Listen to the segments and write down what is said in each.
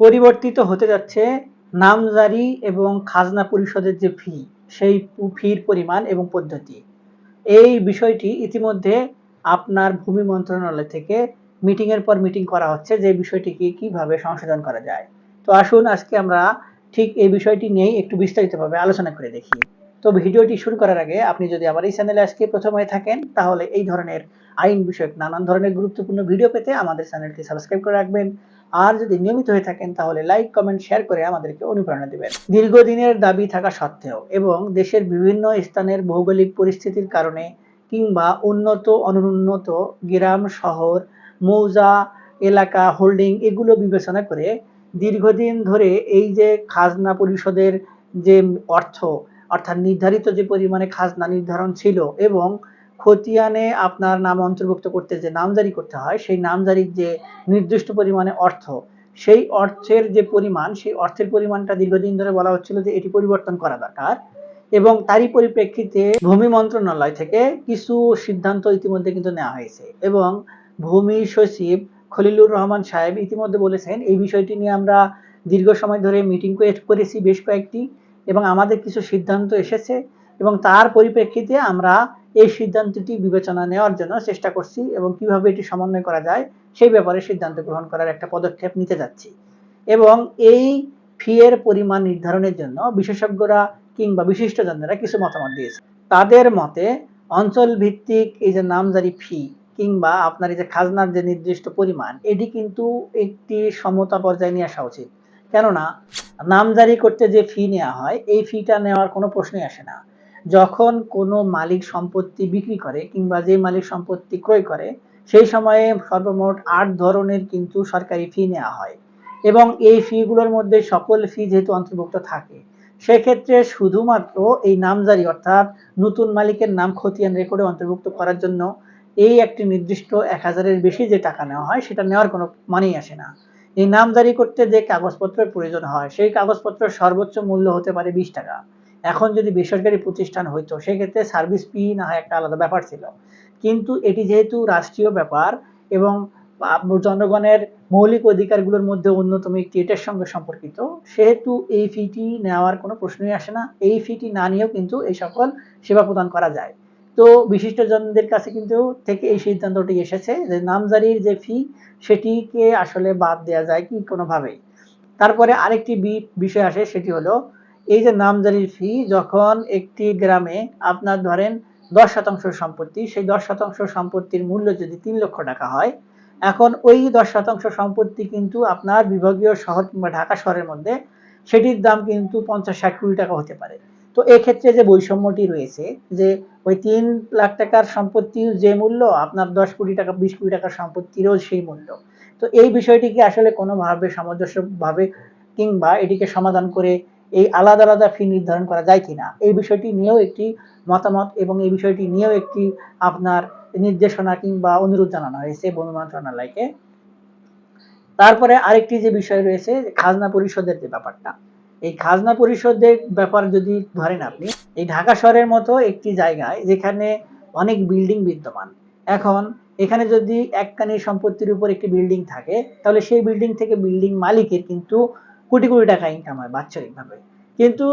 পরিবর্তিত হতে যাচ্ছে নামজারি এবং খাজনা পরিষদের যে ফি সেই ফির পরিমাণ এবং পদ্ধতি। এই বিষয়টি ইতিমধ্যে আপনার ভূমি মন্ত্রণালয় থেকে মিটিং এর পর মিটিং করা হচ্ছে যে বিষয়টিকে কীভাবে সংশোধন করা যায়। তো আসুন, আজকে আমরা ঠিক এই বিষয়টি নিয়েই একটু বিস্তারিতভাবে আলোচনা করে দেখি। তো ভিডিওটি শুরু করার আগে আপনি যদি আমার এই চ্যানেলে আজকে প্রথম হয়ে থাকেন, তাহলে এই ধরনের আইন বিষয়ক নানান ধরনের গুরুত্বপূর্ণ ভিডিও পেতে আমাদের চ্যানেলটি সাবস্ক্রাইব করে রাখবেন। আর যদি নিয়মিত হয়ে থাকেন, তাহলে লাইক কমেন্ট শেয়ার করে আমাদেরকে অনুপ্রেরণা দেবেন। দীর্ঘদিনের দাবি থাকা সত্ত্বেও এবং দেশের বিভিন্ন স্থানের ভৌগোলিক পরিস্থিতির কারণে কিংবা উন্নত, অনুন্নত গ্রাম, শহর, মৌজা, এলাকা, হোল্ডিং এগুলো বিবেচনা করে দীর্ঘদিন ধরে এই যে খাজনা পরিষদের যে অর্থ, অর্থাৎ নির্ধারিত যে পরিমাণে খাজনা নির্ধারণ ছিল এবং খতিয়ানে আপনার নাম অন্তর্ভুক্ত করতে যে নামজারি করতে হয়, সেই নামজারির যে নির্দিষ্ট পরিমাণে অর্থ, সেই অর্থের যে পরিমাণ, সেই অর্থের পরিমাণটা দীর্ঘদিন ধরে বলা হচ্ছিল যে এটি পরিবর্তন করা দরকার এবং তারই পরিপ্রেক্ষিতে ভূমি মন্ত্রণালয় থেকে কিছু সিদ্ধান্ত ইতিমধ্যে কিন্তু নেওয়া হয়েছে এবং ভূমি সচিব খলিলুর রহমান সাহেব ইতিমধ্যে বলেছেন, এই বিষয়টি নিয়ে আমরা দীর্ঘ সময় ধরে মিটিং করেছি বেশ কয়েকটি এবং আমাদের কিছু সিদ্ধান্ত এসেছে এবং তার পরিপ্রেক্ষিতে আমরা এই সিদ্ধান্তটি বিবেচনা নেওয়ার জন্য চেষ্টা করছি এবং কীভাবে এটি সমন্বয় করা যায়, সেই ব্যাপারে সিদ্ধান্ত গ্রহণ করার একটা পদক্ষেপ নিতে যাচ্ছি। এবং এই ফি এর পরিমাণ নির্ধারণের জন্য বিশেষজ্ঞরা কিংবা বিশিষ্টজনেরা কিছু মতামত দিয়েছে। তাদের মতে অঞ্চল ভিত্তিক এই যে নামজারি ফি কিংবা আপনার এই যে খাজনার যে নির্দিষ্ট পরিমাণ, এটি কিন্তু একটি সমতা পর্যায়ে নিয়ে আসা উচিত। কেননা, নামজারি করতে যে ফি নেওয়া হয়, এই ফিটা নেওয়ার কোনো প্রশ্নই আসে না। যখন কোনো মালিক সম্পত্তি বিক্রি করে কিংবা যে মালিক সম্পত্তি ক্রয় করে, সেই সময়ে সর্বমোট আট ধরনের কিন্তু সরকারি ফি নেওয়া হয়। এবং এই ফিগুলোর মধ্যে সকল ফি যেহেতু অন্তর্ভুক্ত থাকে, সেক্ষেত্রে শুধুমাত্র এই নামজারি অর্থাৎ নতুন মালিকের নাম খতিয়ান রেকর্ডে অন্তর্ভুক্ত করার জন্য এই একটি নির্দিষ্ট এক হাজারের বেশি যে টাকা নেওয়া হয়, সেটা নেওয়ার কোনো মানেই আসে না। এই নামজারি করতে যে কাগজপত্রের প্রয়োজন হয়, সেই কাগজপত্রের সর্বোচ্চ মূল্য হতে পারে বিশ টাকা। এখন যদি বেসরকারি প্রতিষ্ঠান হইতো, সেক্ষেত্রে সার্ভিস ফি না হয় একটা আলাদা ব্যাপার ছিল। কিন্তু এটি যেহেতু রাষ্ট্রীয় ব্যাপার এবং জনগণের মৌলিক অধিকারগুলোর মধ্যে অন্যতম একটি, এটার সঙ্গে সম্পর্কিত, সেহেতু এই ফিটি নেওয়ার কোনো প্রশ্নই আসে না। এই ফিটি না নিয়েও কিন্তু এই সকল সেবা প্রদান করা যায়। তো বিশিষ্টজনদের কাছে কিন্তু থেকে এই সিদ্ধান্তটি এসেছে যে নামজারির যে ফি সেটিকে আসলে বাদ দেওয়া যায় কি কোনোভাবেই। তারপরে আরেকটি বিষয় আসে, সেটি হলো এই যে নামজারির ফি যখন একটি গ্রামে আপনার ধরেন দশ শতাংশ সম্পত্তি, সেই দশ শতাংশ সম্পত্তির মূল্য যদি তিন লক্ষ টাকা হয়, এখন ওই দশ শতাংশ সম্পত্তি কিন্তু আপনার বিভাগীয় শহর কিংবা ঢাকা শহরের মধ্যে সেটির দাম কিন্তু পঞ্চাশ ষাট কোটি টাকা হতে পারে। তো এক্ষেত্রে যে বৈষম্যটি রয়েছে, যে ওই তিন লাখ টাকার সম্পত্তির যে মূল্য, আপনার দশ কোটি টাকা, বিশ কোটি টাকার সম্পত্তিরও সেই মূল্য। তো এই বিষয়টিকে আসলে কোনোভাবে সামঞ্জস্যভাবে কিংবা এটিকে সমাধান করে এই আলাদা আলাদা ফি নির্ধারণ করা যায় কিনা? এই বিষয়টি নিয়েও একটি মতামত এবং এই বিষয়টি নিয়েও একটি আপনার নির্দেশনা কিংবা অনুরোধ জানানো হয়েছে বন মন্ত্রণালয়কে। তারপরে আরেকটি যে বিষয় রয়েছে, খাজনা পরিষদের যে ব্যাপারটা। এই খাজনা পরিষদের ব্যাপার যদি ধরেন আপনি, এই ঢাকা শহরের মতো একটি জায়গায় যেখানে অনেক বিল্ডিং বিদ্যমান, এখন এখানে যদি এককানি সম্পত্তির উপর একটি বিল্ডিং থাকে, তাহলে সেই বিল্ডিং থেকে বিল্ডিং মালিকের কিন্তু কোটি কোটি টাকা ইনকাম হয় বাৎসরিকভাবে। কিন্তু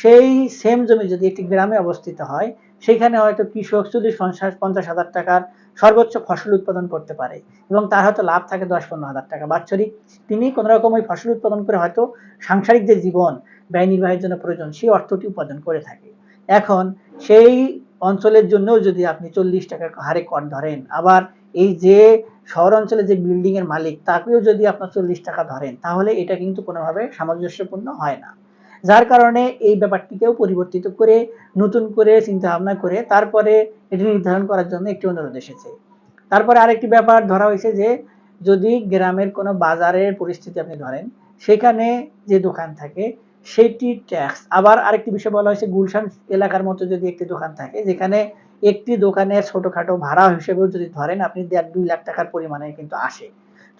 সেই সেম জমি যদি একটি গ্রামে অবস্থিত হয়, সেখানে হয়তো কৃষক চল্লিশ পঞ্চাশ হাজার টাকার সর্বোচ্চ ফসল উৎপাদন করতে পারে এবং তার হয়তো লাভ থাকে দশ, পনেরো হাজার টাকা বাৎসরিক। তিনি কোনো রকম ওই ফসল উৎপাদন করে হয়তো সাংসারিক যে জীবন, ব্যয় নির্বাহের জন্য প্রয়োজন, সেই অর্থটি উপার্জন করে থাকে। এখন সেই অঞ্চলের জন্যও যদি আপনি চল্লিশ টাকার হারে কর ধরেন, আবার এই যে শহর অঞ্চলে যে বিল্ডিং এর মালিক, তাকেও যদি আপনার চল্লিশ টাকা ধরেন, তাহলে এটা কিন্তু কোনোভাবে সামঞ্জস্যপূর্ণ হয় না। যার কারণে এই ব্যাপারটিকেও পরিবর্তিত করে, নতুন করে চিন্তা ভাবনা করে, তারপরে এটি নির্ধারণ করার জন্য একটি অনুরোধ এসেছে। তারপরে আরেকটি ব্যাপার ধরা হয়েছে যে, যদি গ্রামের কোনো বাজারের পরিস্থিতি আপনি ধরেন, সেখানে যে দোকান থাকে, সেটি ট্যাক্স আবার আরেকটি বিষয় বলা হয়েছে, গুলশান এলাকার মতো যদি একটি দোকান থাকে, যেখানে একটি দোকানের ছোটখাটো ভাড়া হিসেবেও যদি ধরেন, আপনি দেড় দুই লাখ টাকার পরিমাণে কিন্তু আসে।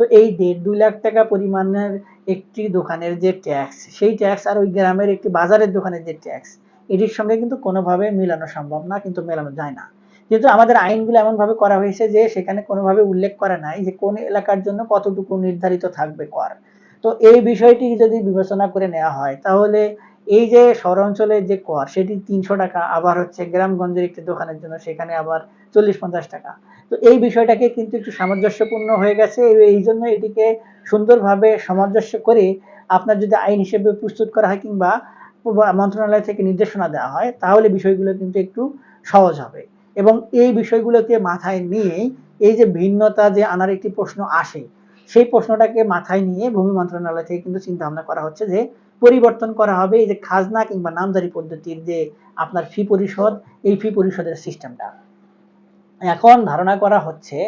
তো এই দেড় দুই লাখ টাকা পরিমাণের একটি দোকানের যে ট্যাক্স সেই ট্যাক্স আর ওই গ্রামের একটি বাজারের দোকানের যে ট্যাক্স এটির সঙ্গে কিন্তু কোনোভাবে মেলানো সম্ভব না, কিন্তু মেলানো যায় না। কিন্তু আমাদের আইনগুলো এমনভাবে করা হয়েছে যে সেখানে কোনোভাবে উল্লেখ করা নাই যে কোন এলাকার জন্য কতটুকু নির্ধারিত থাকবে কর। তো এই বিষয়টি যদি বিবেচনা করে নেওয়া হয়, তাহলে এই যে শহরাঞ্চলের যে কর, সেটি তিনশো টাকা, আবার হচ্ছে গ্রামগঞ্জের একটি দোকানের জন্য সেখানে আবার চল্লিশ পঞ্চাশ টাকা। তো এই বিষয়টাকে কিন্তু একটু সামঞ্জস্যপূর্ণ হয়ে গেছে, এই জন্য এটিকে সুন্দরভাবে সামঞ্জস্য করে আপনার যদি আইন হিসেবে প্রস্তুত করা হয় কিংবা মন্ত্রণালয় থেকে নির্দেশনা দেওয়া হয়, তাহলে বিষয়গুলো কিন্তু একটু সহজ হবে। এবং এই বিষয়গুলোকে মাথায় নিয়েই এই যে ভিন্নতা যে আনার একটি প্রশ্ন আসে, সেই প্রশ্নটাকে মাথায় নিয়ে ভূমি মন্ত্রণালয় থেকে কিন্তু চিন্তা ভাবনা করা হচ্ছে যে পরিবর্তন করা হবে এই যে খাজনা কিংবা নামজারি পদ্ধতির যে আপনার ফি পরিশোধ, এই ফি পরিশোধের সিস্টেমটা এখন ধারণা করা হচ্ছে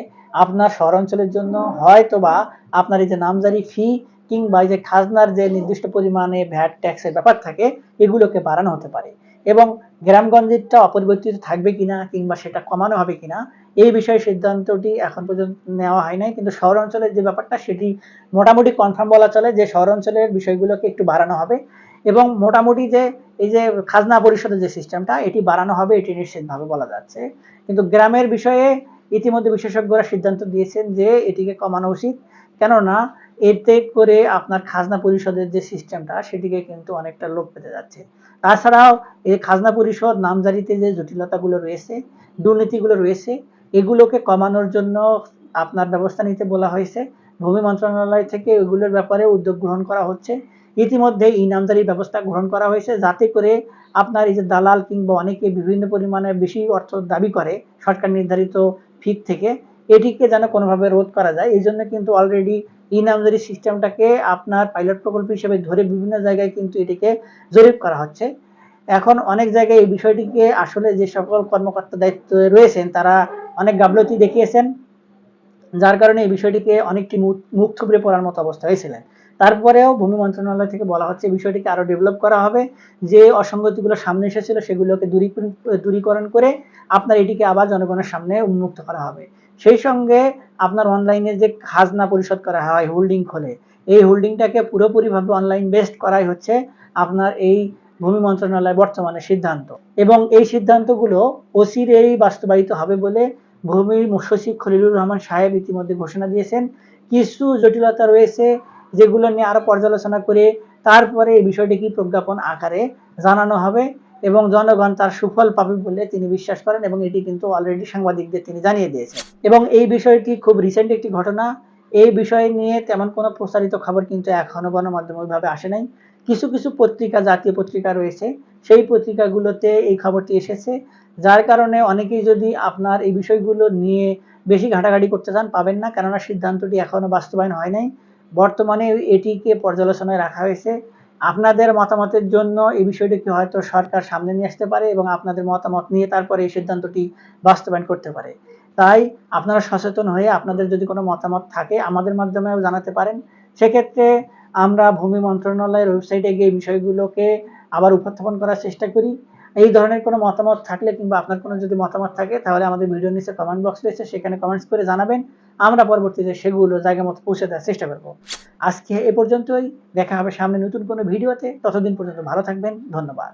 আপনার শহরাঞ্চলের জন্য হয়তো বা আপনার এই যে নামজারি ফি কিংবা এই যে খাজনার যে নির্দিষ্ট পরিমাণে ভ্যাট ট্যাক্সের ব্যাপার থাকে, এগুলোকে বাড়ানো হতে পারে। এবং গ্রামগঞ্জেরটা অপরিবর্তিত থাকবে কিনা কিংবা সেটা কমানো হবে কিনা এই বিষয়ে সিদ্ধান্তটি এখন পর্যন্ত নেওয়া হয় নাই, কিন্তু শহর অঞ্চলের যে ব্যাপারটা সেটি মোটামুটি কনফার্ম বলা চলে যে শহর অঞ্চলের বিষয়গুলোকে একটু বাড়ানো হবে এবং মোটামুটি যে এই যে খাজনা পরিষদের যে সিস্টেমটা এটি বাড়ানো হবে, এটি নিশ্চিতভাবে বলা যাচ্ছে। কিন্তু গ্রামের বিষয়ে ইতিমধ্যে বিশেষজ্ঞরা সিদ্ধান্ত দিয়েছেন যে এটিকে কমানো উচিত, কেননা এতে করে আপনার খাজনা পরিষদের যে সিস্টেমটা সেটিকে কিন্তু অনেকটা লোপ পেতে যাচ্ছে। তাছাড়াও এই খাজনা পরিষদ নামজারিতে যে জটিলতাগুলো রয়েছে, দুর্নীতিগুলো রয়েছে এগুলোকে কমানোর জন্য আপনার ব্যবস্থা নিতে বলা হয়েছে। ভূমি মন্ত্রণালয় থেকে এগুলোর ব্যাপারে উদ্যোগ গ্রহণ করা হচ্ছে। ইতিমধ্যে এই নামজারি ব্যবস্থা গ্রহণ করা হয়েছে যাতে করে আপনার এই যে দালাল কিংবা অনেকে বিভিন্ন পরিমাণে বেশি অর্থ দাবি করে সরকার নির্ধারিত ফিক থেকে, এটিকে যেন কোনোভাবে রোধ করা যায়। এই জন্য কিন্তু অলরেডি ই নামজারি সিস্টেমটাকে আপনার পাইলট প্রকল্প হিসেবে ধরে বিভিন্ন জায়গায় কিন্তু এটিকে জরিপ করা হচ্ছে। এখন অনেক জায়গায় এই বিষয়টিকে আসলে যে সকল কর্মকর্তা দায়িত্ব রয়েছেন, তারা অনেক গাফলতি দেখিয়েছেন, যার কারণে এই বিষয়টিকে অনেকটি মুখ থুবড়ে পড়ার মতো অবস্থা হয়েছিলেন তারপরেও ভূমি মন্ত্রণালয় থেকে বলা হচ্ছে, বিষয়টিকে আরও ডেভেলপ করা হবে। যে অসঙ্গতিগুলো সামনে এসেছিল, সেগুলোকে দূরীকরণ করে আপনার এটিকে আবার জনগণের সামনে উন্মুক্ত করা হবে। সেই সঙ্গে আপনার অনলাইনে যে খাজনা পরিশোধ করা হয় হোল্ডিং খোলে, এই হোল্ডিংটাকে পুরোপুরিভাবে অনলাইন বেসড করাই হচ্ছে আপনার এই ভূমি মন্ত্রণালয় বর্তমানে সিদ্ধান্ত। এবং এই সিদ্ধান্তগুলো অচিরেই বাস্তবায়িত হবে বলে ভূমি সচিব খলিলুর রহমান সাহেব ইতিমধ্যে ঘোষণা দিয়েছেন। কিছু জটিলতা রয়েছে যেগুলো নিয়ে আরও পর্যালোচনা করে তারপরে এই বিষয়টি কি প্রজ্ঞাপন আকারে জানানো হবে এবং জনগণ তার সুফল পাবে বলে তিনি বিশ্বাস করেন এবং এটি কিন্তু অলরেডি সাংবাদিকদের তিনি জানিয়ে দিয়েছেন। এবং এই বিষয়টি খুব রিসেন্ট একটি ঘটনা। এই বিষয় নিয়ে তেমন কোনো প্রচারিত খবর কিন্তু এখনও গণমাধ্যম ওইভাবে আসে নাই। কিছু কিছু পত্রিকা, জাতীয় পত্রিকা রয়েছে। সেই পত্রিকাগুলোতে এই খবরটি এসেছে। যার কারণে অনেকেই যদি আপনার এই বিষয়গুলো নিয়ে বেশি ঘাটাঘাটি করতে চান, পাবেন না। কেননা সিদ্ধান্তটি এখনও বাস্তবায়ন হয় নাই। বর্তমানে এটিকে পর্যালোচনায় রাখা হয়েছে। আপনাদের মতামতের জন্য এই বিষয়টিকে হয়তো সরকার সামনে নিয়ে আসতে পারে এবং আপনাদের মতামত নিয়ে তারপরে এই সিদ্ধান্তটি বাস্তবায়ন করতে পারে। তাই আপনারা সচেতন হয়ে আপনাদের যদি কোনো মতামত থাকে, আমাদের মাধ্যমেও জানাতে পারেন। সেক্ষেত্রে আমরা ভূমি মন্ত্রণালয়ের ওয়েবসাইটে গিয়ে বিষয়গুলোকে আবার উপস্থাপন করার চেষ্টা করি। এই ধরনের কোনো মতামত থাকলে কিংবা আপনার কোনো যদি মতামত থাকে, তাহলে আমাদের ভিডিও নিচে কমেন্ট বক্স রয়েছে, সেখানে কমেন্টস করে জানাবেন। আমরা পরবর্তীতে সেগুলো জায়গা মতো পৌঁছে দেওয়ার চেষ্টা করব। আজকে এ পর্যন্তই। দেখা হবে সামনে নতুন কোনো ভিডিওতে। ততদিন পর্যন্ত ভালো থাকবেন। ধন্যবাদ।